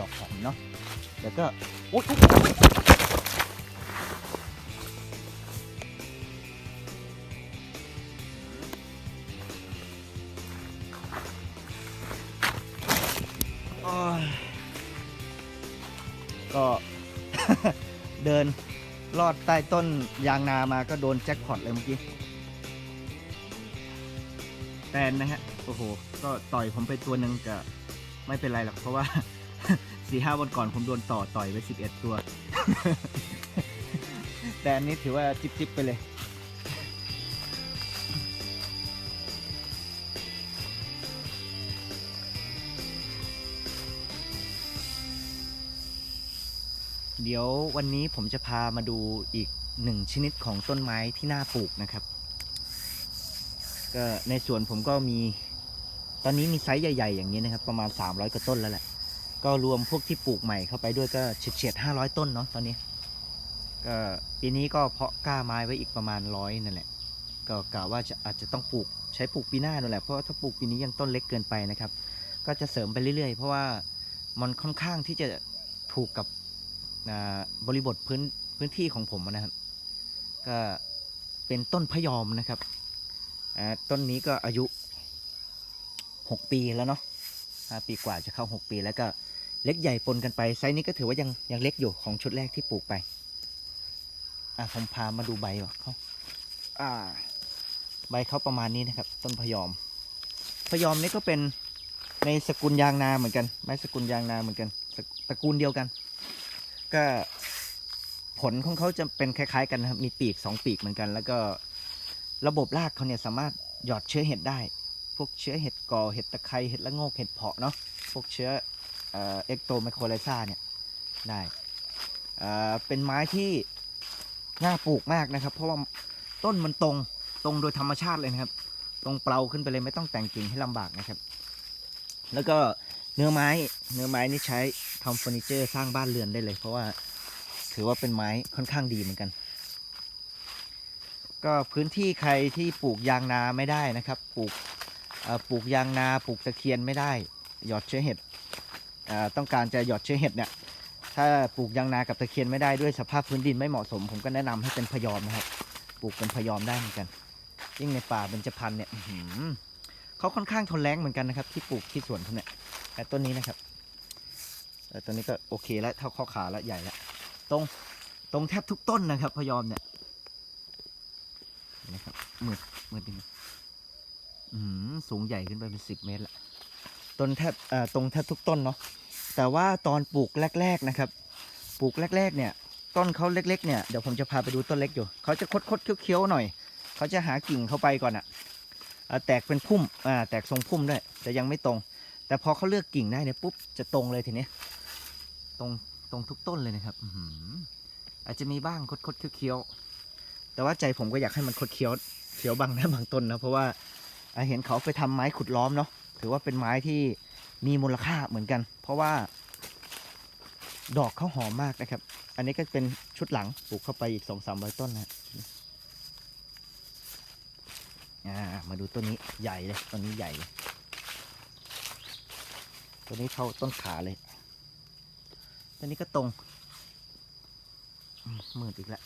ดอกหอมเนาะแล้วก็อุ๊ยอุ๊ยโอ้ยก็เดินลอดใต้ต้นยางนามาก็โดนแจ็คพอตเลยเมื่อกี้แตนนะฮะ โอ้โห ก็ต่อยผมไปตัวหนึ่งก็ไม่เป็นไรหรอกเพราะว่า สี่ห้าวันก่อนผมโดนต่อต่อยไปสิบเอ็ดตัว แต่อันนี้ถือว่าจิบจิบไปเลย เดี๋ยววันนี้ผมจะพามาดูอีกหนึ่งชนิดของต้นไม้ที่น่าปลูกนะครับ ก็ในสวนผมก็มี ตอนนี้มีไซส์ใหญ่ ๆ อย่างนี้นะครับ ประมาณ 300กว่าต้นแล้วแหละ ก็รวมพวกที่ปลูกใหม่เข้าไปด้วยก็เฉียดๆ500ต้นเนาะตอนนี้ ก็ปีนี้ก็เพาะกล้าไม้ไว้อีกประมาณร้อยนั่นแหละ ก็กะว่าจะอาจจะต้องปลูกใช้ปลูกปีหน้านั่นแหละเพราะว่าถ้าปลูกปีนี้ยังต้นเล็กเกินไปนะครับ ก็จะเสริมไปเรื่อยๆ เพราะว่ามันค่อนข้างที่จะถูกกับบริบทพื้นพื้นที่ของผมนะครับ ก็เป็นต้นพยอมนะครับต้นนี้ก็อายุ 6 ปีแล้วเนาะห้าปีกว่าจะเข้า 6 ปีแล้วก็ เล็กใหญ่ปนกันไปไซส์นี้ก็ถือว่ายังยังเล็กอยู่ของชุดแรกที่ปลูกไป อะผมพามาดูใบเขาอ่า ใบเขาประมาณนี้นะครับ ต้นพยอม พยอมนี่ก็เป็นในสกุลยางนาเหมือนกัน ไม้สกุลยางนาเหมือนกันสกตระกูลเดียวกัน ก็ผลของเขาจะเป็นคล้าย ๆ กันนะครับมีปีกสองปีกเหมือนกัน แล้วก็ระบบรากเขาเนี่ยสามารถหยอดเชื้อเห็ดได้ พวกเชื้อเห็ดกอเห็ดตะไคร้เห็ดละโงกเห็ดเพาะเนาะพวกเชื้อ เอ็กโตไมโครไลซาเนี่ยได้เเป็นไม้ที่น่าปลูกมากนะครับ เพราะว่าต้นมันตรงตรงโดยธรรมชาติเลยนะครับ ตรงเปลาขึ้นไปเลยไม่ต้องแต่งกิ่งให้ลำบากนะครับ แล้วก็เนื้อไม้เนื้อไม้นี่ใช้ทำเฟอร์นิเจอร์สร้างบ้านเรือนได้เลย เพราะว่าถือว่าเป็นไม้ค่อนข้างดีเหมือนกัน ก็พื้นที่ใครที่ปลูกยางนาไม่ได้นะครับ ปลูกปลูกยางนาปลูกตะเคียนไม่ได้ หยอดเชื้อเห็ด ต้องการจะหยอดเชื้อเห็ดเนี่ยถ้าปลูกยางนากับตะเคียนไม่ได้ด้วยสภาพพื้นดินไม่เหมาะสม ผมก็แนะนำให้เป็นพยอมนะครับ ปลูกเป็นพยอมได้เหมือนกัน ยิ่งในป่าเบญจพรรณเนี่ยเขาค่อนข้างทนแรงเหมือนกันนะครับ ที่ปลูกที่สวนผมเนี่ยแต่ต้นนี้นะครับแต่ต้นนี้ก็โอเคแล้วเท่าข้อขาแล้วใหญ่แล้วตรงตรงแทบทุกต้นนะครับ พยอมเนี่ยนะครับมืดมืดนิดนึงอื้อหือสูงใหญ่ขึ้นไปเป็นสิบเมตรละต้นแทบเอ่อตรงแทบทุกต้นเนาะ แต่ว่าตอนปลูกแรก ๆนะครับ ปลูกแรก ๆ เนี่ย ต้นเขาเล็ก ๆ เนี่ย เดี๋ยวผมจะพาไปดูต้นเล็กอยู่ เขาจะคดๆเคี้ยวๆหน่อย เขาจะหากิ่งเข้าไปก่อนอะ่ะแตกเป็นพุ่มอ่าแตกทรงพุ่มด้วยแต่ยังไม่ตรง แต่พอเขาเลือกกิ่งได้เนี่ยปุ๊บจะตรงเลยทีนี้ตรงตรงทุกต้นเลยนะครับอืออาจจะมีบ้างคดๆเคี้ยวๆแต่ว่าใจผมก็อยากให้มันคดเคี้ยวเคี้ยวบางนะบางต้นนะเพราะว่าเห็นเขาไปทำไม้ขุดล้อมเนาะถือว่าเป็นไม้ที่ มีมูลค่าเหมือนกัน เพราะว่า ดอกเขาหอมมากนะครับ อันนี้ก็เป็นชุดหลังปลูกเข้าไปอีกสองสามร้อยต้นนะามาดูต้นนี้ใหญ่เลยต้นนี้ใหญ่เลยต้นนี้เท่าต้นขาเลยต้นนี้ก็ตรงมืดอีกแล้ว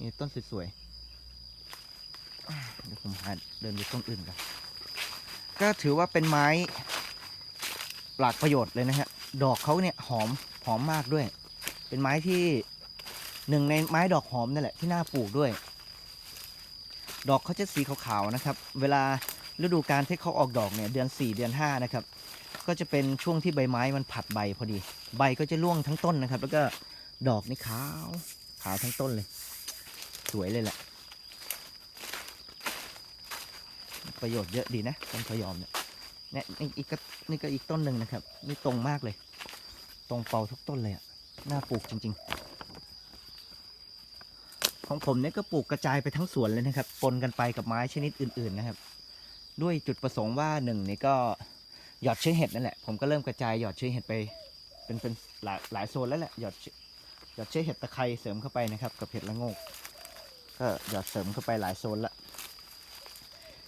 นี่ต้นสวยๆ ผมหาเดินดูต้นอื่นกันก็ถือว่าเป็นไม้หลากประโยชน์เลยนะฮะ ดอกเขาเนี่ยหอมหอมมากด้วย เป็นไม้ที่หนึ่งในไม้ดอกหอมนั่นแหละที่น่าปลูกด้วย ดอกเขาจะสีขาวๆนะครับ เวลาฤดูการที่เขาออกดอกเนี่ยเดือน 4 เดือน5นะครับ ก็จะเป็นช่วงที่ใบไม้มันผัดใบพอดี ใบก็จะร่วงทั้งต้นนะครับ แล้วก็ดอกนี่ขาวขาวทั้งต้นเลย สวยเลยแหละ ประโยชน์เยอะดีนะต้นพยอมเนี่ยเนี่ยนี่อีกก็นี่ก็อีกต้นหนึ่งนะครับ นี่ตรงมากเลย ตรงเปาทุกต้นเลยอะน่าปลูกจริง ๆ ของผมเนี่ยก็ปลูกกระจายไปทั้งสวนเลยนะครับ ปนกันไปกับไม้ชนิดอื่น ๆนะครับ ด้วยจุดประสงค์ว่าหนึ่งนี่ก็หยอดเชื้อเห็ดนั่นแหละ ผมก็เริ่มกระจายหยอดเชื้อเห็ดไป เป็นเป็นหลายหลายโซนแล้วแหละหยอดหยอดเชื้อเห็ดตะไคร้เสริมเข้าไปนะครับ กับเห็ดละงกก็หยอดเสริมเข้าไปหลายโซนละ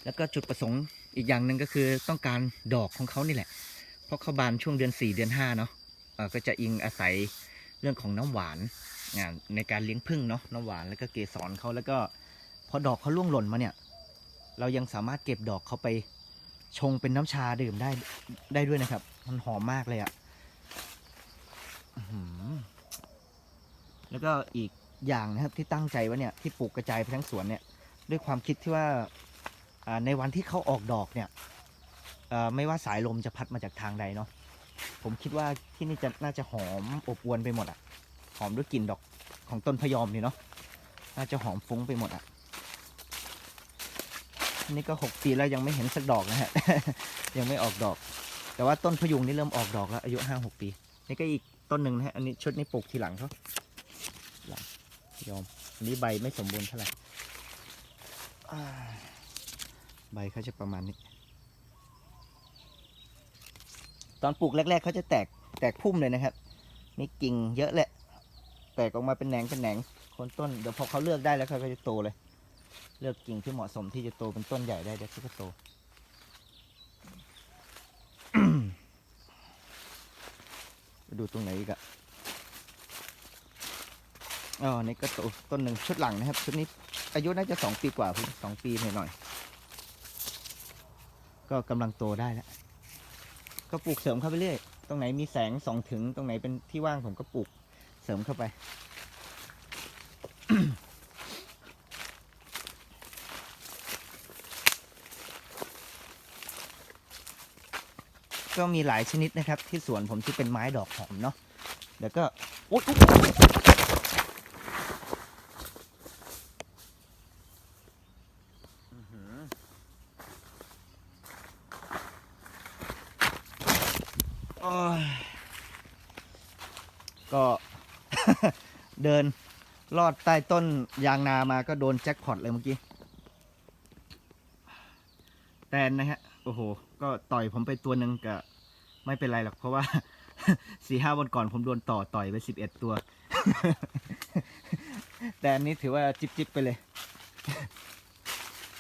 แล้วก็จุดประสงค์อีกอย่างหนึ่งก็คือต้องการดอกของเขานี่แหละ เพราะเขาบานช่วงเดือน 4 เดือน5เนาะก็จะอิงอาศัยเรื่องของน้ำหวานในการเลี้ยงผึ้งเนาะน้ำหวานแล้วก็เกสรเขาแล้วก็พอดอกเขาร่วงหล่นมาเนี่ย เรายังสามารถเก็บดอกเขาไปชงเป็นน้ำชาดื่มได้ได้ด้วยนะครับ มันหอมมากเลยอะ่ะแล้วก็อีกอย่างนะครับที่ตั้งใจว่าเนี่ยที่ปลูกกระจายไปทั้งสวนเนี่ย ด้วยความคิดที่ว่า ในวันที่เขาออกดอกเนี่ยไม่ว่าสายลมจะพัดมาจากทางใดเนาะผมคิดว่าที่นี่จะน่าจะหอมอบอวนไปหมดอะหอมด้วยกลิ่นดอกของต้นพยอมนี่เนาะน่าจะหอมฟุ้งไปหมดอะนี่ก็หกปีแล้วยังไม่เห็นสักดอกนะฮะยังไม่ออกดอก แต่ว่าต้นพยุงนี่เริ่มออกดอกแล้ว อายุห้าหกปี นี่ก็อีกต้นหนึ่งนะฮะอันนี้ชุดนี้ปลูกทีหลังเขาหลังยอมอันนี้ใบไม่สมบูรณ์เท่าไหร่ ใบเขาจะประมาณนี้ ตอนปลูกแรก ๆเขาจะแตกแตกพุ่มเลยนะครับมีกิ่งเยอะแหละ แตกออกมาเป็นแหนงเป็นแหนงคนต้นเดี๋ยวพอเขาเลือกได้แล้วเขาก็จะโตเลย เลือกกิ่งที่เหมาะสมที่จะโตเป็นต้นใหญ่ได้เดี๋ยวเขาก็โตดูตรงไหนอีกอะอ๋อนี่ก็ตต้นหนึ่งชุดหลังนะครับ ชุดนี้อายุน่าจะสองปีกว่าพี่สองปีหน่อยหน่อยๆ ก็กำลังโตได้แล้ว ก็ปลูกเสริมเข้าไปเรื่อย ตรงไหนมีแสงส่องถึงตรงไหนเป็นที่ว่างผมก็ปลูกเสริมเข้าไป ก็มีหลายชนิดนะครับ ที่สวนผมที่เป็นไม้ดอกหอมเนาะเดี๋ยวก็อุ๊ยอุ๊ยอุ๊ยอื้อหือโอ้ย ก็ เดินลอดใต้ต้นยางนามาก็โดนแจ็คพอตเลยเมื่อกี้ แตนนะฮะ โอ้โห ก็ต่อยผมไปตัวหนึ่งก็ไม่เป็นไรหรอก เพราะว่าสี่ห้าวันก่อนผมโดนต่อต่อยไปสิบเอ็ดตัว แต่อันนี้ถือว่าจิบจิบๆไปเลย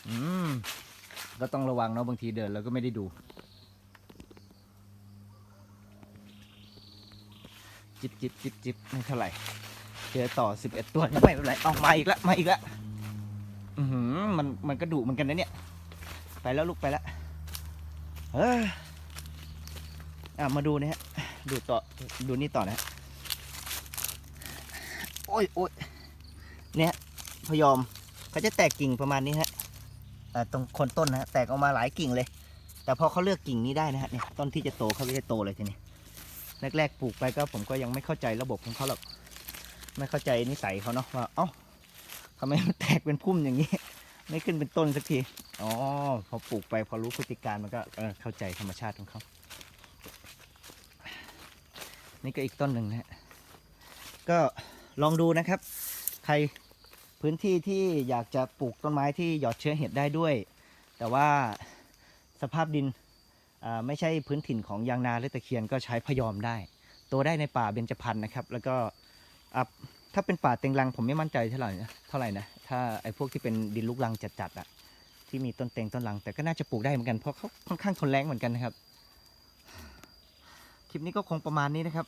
อืม ก็ต้องระวังเนาะบางทีเดินแล้วก็ไม่ได้ดู จิบจิบจิบจิบไม่เท่าไหร่เจอต่อสิบเอ็ดตัวยังไม่เป็นไรเอามาอีกแล้วมาอีกแล้วอือหือมันมันก็ดุเหมือนกันนะเนี่ย ไปแล้วลูกไปแล้วเฮ้ยอะมาดูนะฮะดูต่อดูนี่ต่อนะฮะโอ้ยโอ้ยเนี่ยพยอมเขาจะแตกกิ่งประมาณนี้ฮะอ่าตรงโคนต้นนะฮะแตกออกมาหลายกิ่งเลย แต่พอเขาเลือกกิ่งนี้ได้นะฮะเนี่ยต้นที่จะโตเขาก็จะโตเลยทีนี้ แรกๆปลูกไปก็ผมก็ยังไม่เข้าใจระบบของเขาหรอกไม่เข้าใจนิสัยเขาเนาะว่าเอ้าทำไมมันแตกเป็นพุ่มอย่างนี้ ไม่ขึ้นเป็นต้นสักทีอ๋อพอปลูกไปพอรู้พฤติการมันก็เออเข้าใจธรรมชาติของเขานี่ก็อีกต้นหนึ่งนะฮะก็ลองดูนะครับ ใครพื้นที่ที่อยากจะปลูกต้นไม้ที่หยอดเชื้อเห็ดได้ด้วย แต่ว่าสภาพดิน ไม่ใช่พื้นถิ่นของยางนาหรือตะเคียนก็ใช้พยอมได้โตได้ในป่าเบญจพรรณนะครับ แล้วก็ถ้าเป็นป่าเต็งรังผมไม่มั่นใจเท่าไหร่นะเท่าไหร่นะถ้าไอ้พวกที่เป็นดินลูกรังจัดๆอะที่มีต้นเต็งต้นรัง แต่ก็น่าจะปลูกได้เหมือนกันเพราะเขาค่อนข้างทนแรงเหมือนกันนะครับ คลิปนี้ก็คงประมาณนี้นะครับ